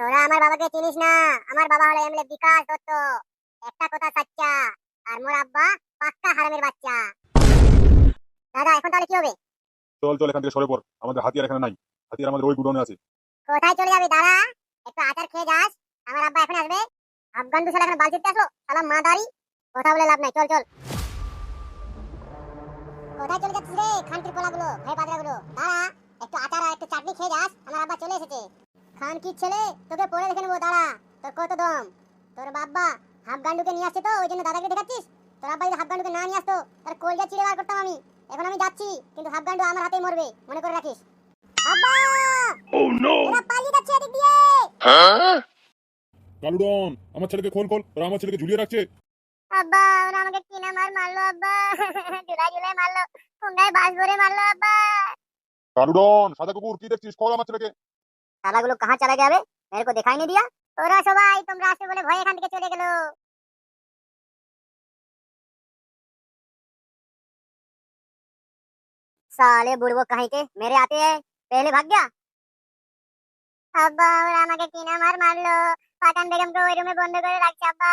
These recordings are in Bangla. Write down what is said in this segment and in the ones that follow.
তোরা আমার বাবাকে চিনিস না? আমার বাবা হলো এমএলএ বিকাশ দত্ত। একটা কথা সাচ্চা আর মোর আব্বা পাক্কা হারামের বাচ্চা। দাদা এখন তাহলে কি হবে? চল চল এখান থেকে সরে পড়। আমাদের হাতিয়ার এখানে নাই। হাতিয়ার আমাদের ওই গুডনে আছে। কোথায় চলে যাবি দাদা? একটু আচার খেয়ে যাস। আমার আব্বা এখন আসবে। আফগান দুশালা এখন বালতিতে আসলো। সালাম মা দাঁড়ি কথা বলে লাভ নাই। চল চল। কোথায় চলে যাচ্ছিস রে? খানকির পোলাগুলো ভাই পাদরাগুলো দাঁড়া একটু আচার আর একটু চাটনি খেয়ে যাস। আমার আব্বা চলে এসেছে। খান কি ছেলে? তোকে পরে দেখে নেব দাঁড়া। তোর কত দম? তোর বাব্বা হাফ গান্ডুকে নিয়ে আসছে তো ওই জন্য দাদাকে দেখাচ্ছিস? তোর আব্বা যদি হাফ গান্ডুকে না নিয়ে আসতো তার কলজা চিড়ে বার করতাম আমি। এখন আমি যাচ্ছি কিন্তু হাফ গান্ডু আমার হাতেই মরবে মনে করে রাখিস। আব্বা এরা পালিয়ে যাচ্ছে এদিক দিয়ে! কালুডন আমার ছেলেকে ফোন কর ওরা আমার ছেলেকে ঝুলিয়ে রাখছে। আব্বা ওরা আমাকে কিনা মার মারলো আব্বা। জুলাই জুলাই মারলো। পুঙ্গায় বাস ভরে মারলো আব্বা। কালুডন সাদা কুকুর কি দেখছিস? কল আমার ছেলেকে। শালাগুলো কাহা চলে যাবে মেরে কো দেখাই নি দিয়া ওরা সবাই তোমরা আসবে বলে ভয় এখান থেকে চলে গেল साले बुड़बो कहीं के मेरे आते हैं पहले भाग गया আব্বা ওরা আমাকে কিনা মার মারলো পাঠান বেগমকে ওই রুমে বন্ধ করে রাখছে আব্বা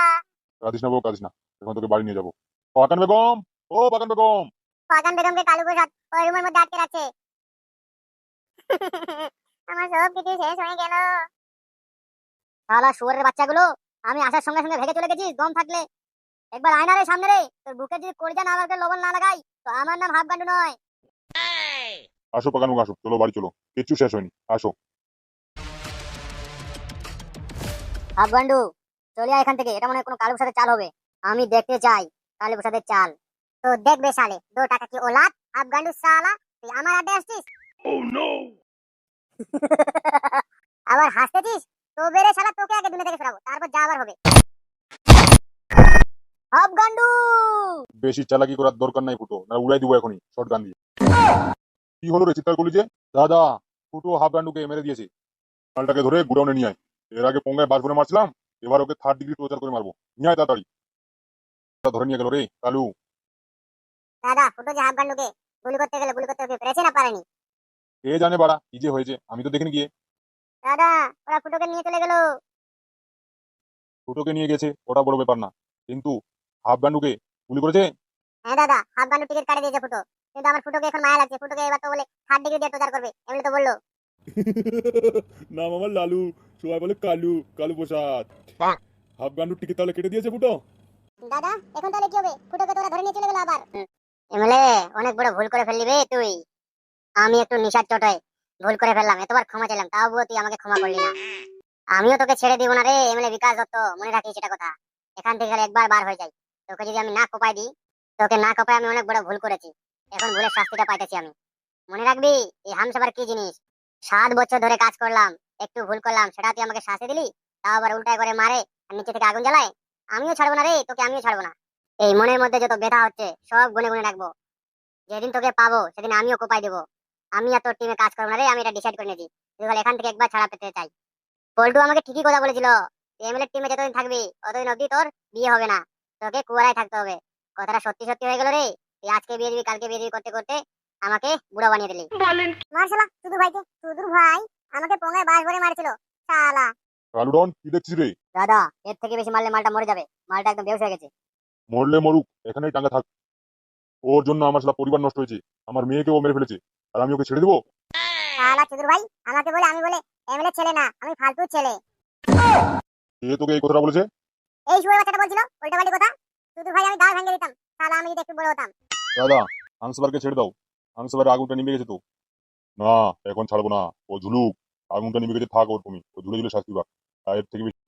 কাঁদিস না বউ কাঁদিস না এখন তোকে বাড়ি নিয়ে যাবো পাকান বেগম ও পাকান বেগম পাঠান বেগমকে কালু প্রসাদ ওই রুমের মধ্যে আটকে রাখছে আমার সব কিছু শেষ হয়ে গেল। শালা শুয়ারের বাচ্চাগুলো আমি আসার সঙ্গে সঙ্গে ভেগে চলে গেছিস দম থাকলে। একবার আয়না রে সামনে রে তোর বুকে যদি কড়জা না লাগলে লবণ না লাগাই তো আমার নাম হাফগান্ডু নয়। আসো পাকান আসো চলো বাড়ি চলো কিচ্ছু শেষ হয়নি আসো। হাফগান্ডু চলে আয় এখান থেকে এটা মনে হয় কোনো কালু সাথে চাল হবে। আমি দেখতে চাই কালু প্রসাদের চাল। তো দেখবে সালে দো টাকা কি ওলাদ হাফগান্ডু সালা তুই আমার আড্ডে আসছিস? আবার হাসতেছিস? তো বেরে শালা তোকে আগে দুনিয়া থেকে সরাবো তারপর যা আবার হবে। হাফগান্ডু বেশি চালাকি করার দরকার নাই ফুটো না উড়াই দিব এখনই শর্ট গান দিয়ে। কি হলো রে চিৎকার করলি যে? দাদা ফুটো হাফ গান্ডুকে মেরে দিয়েছে। মালটাকে ধরে গুডাউনে নিয়ে আয়। এর আগে পঙ্গায় বাস ভরে মারছিলাম এবার ওকে থার্ড ডিগ্রি প্রচার করে মারবো। নিয়ে আয় তাড়াতাড়ি। ধরে নিয়ে গেল রে কালু। দাদা ফুটো যে হাফগান্ডুকে গুলি করতে গেলে গুলি করতে ওকে পেরেছে না পারেনি? কে জানে বাড়া কি যে হয়েছে? আমি তো দেখিনি গিয়ে। দাদা ওরা ফুটোকে নিয়ে চলে গেল। ফুটোকে নিয়ে গেছে ওটা বড় ব্যাপার না। কিন্তু হাফ গান্ডুকে গুলি করেছে? হ্যাঁ দাদা হাফগান্ডু টিকিট কাটে দিয়েছে ফুটো। কিন্তু আমার ফুটোকে এখন মায়া লাগছে। ফুটোকে এবার তো বলে থার্ড ডিগ্রি দিয়ে প্রচার করবে। এমনি তো বলল। নাম আমার লালু। সবাই বলে কালু কালু প্রসাদ। হাফ গান্ডুর টিকিট তাহলে কেটে দিয়েছে ফুটো? দাদা এখন তাহলে কি হবে? ফুটোকে তোরা ধরে নিয়ে চলে গেল আবার। এমএলএ অনেক বড় ভুল করে ফেললি বে তুই। আমি একটু নিশার চটাই ভুল করে ফেললাম, এতবার ক্ষমা চাইলাম, তাও তুই আমাকে ক্ষমা করলি না। আমিও তোকে ছেড়ে দিব না রে, এমএলএ বিকাশ দত্ত, মনে রাখিস সেটা কথা। এখান থেকে একবার বার হয়ে যাই তোকে যদি আমি না কোপাই দিই, তোকে না কোপাই আমি অনেক বড় ভুল করেছি। এখন ভুলের শাস্তিটা পাইতেছি আমি। মনে রাখবি, এই হামসাবার কি জিনিস? সাত বছর ধরে কাজ করলাম, একটু ভুল করলাম, সেটা তুই আমাকে শাস্তি দিলি? তাও আবার উল্টায় করে মারে আর নিচে থেকে আগুন জ্বালায়? আমিও ছাড়বো না রে, তোকে আমিও ছাড়বো না। এই মনের মধ্যে যত ব্যথা হচ্ছে, সব গুনে গুনে রাখব। যেদিন তোকে পাবো, সেদিন আমিও কোপাই দেবো। আমি আর তোর টিমে কাজ করব না রে আমি এটা ডিসাইড করে নিয়েছি। তুই বল এখান থেকে একবার ছাড়া পেতে চাই। পল্টু আমাকে ঠিকই কথা বলেছিল এমএলএ টিমে যতদিন থাকবি ততদিন অবধি তোর বিয়ে হবে না। তোকে কুয়ারায় থাকতে হবে। কথাটা সত্যি সত্যি হয়ে গেল রে। তুই আজকে বিয়ে দিবি কালকে বিয়ে দিবি করতে করতে আমাকে বুড়া বানিয়ে দিলি। মারশালা শুধু ভাইকে শুধু ভাই আমাকে পঙ্গায় বাস ভরে মারছিল। শালা। কালু ডন কি দেখছিস রে? দাদা এর থেকে বেশি মারলে মালটা মরে যাবে। মালটা একদম বেহুশ হয়ে গেছে। মরলে মরুক এখানেই টাঙ্গা থাক। ওর জন্য আমার সারা পরিবার নষ্ট হয়েছে। আমার মেয়েকে ও মেরে ফেলেছে। আর আমি ওকে ছেড়ে দেবো? শালা চুদুর ভাই আমাকে বলে আমি বলে এমএলএ ছেলে না আমি ফালতু ছেলে। এ তোকে এই কথাটা বলেছে? এই শুয়ে বাচ্চাটা বলছিল উল্টা পাল্টি কথা। চুদুর ভাই আমি দাঁড় ভেঙে দিতাম। শালা আমি যদি একটু বড় হতাম। দাদা হাংসবারকে ছেড়ে দাও। হাংসবারের আগুনটা নিভে গেছে তো। না এখন ছাড়বো না। ও ঝুলুক। আগুনটা নিভে গেছে থাক ওর তুমি। ও ঝুলে ঝুলে শাস্তি পাক। আর এর থেকে বেশি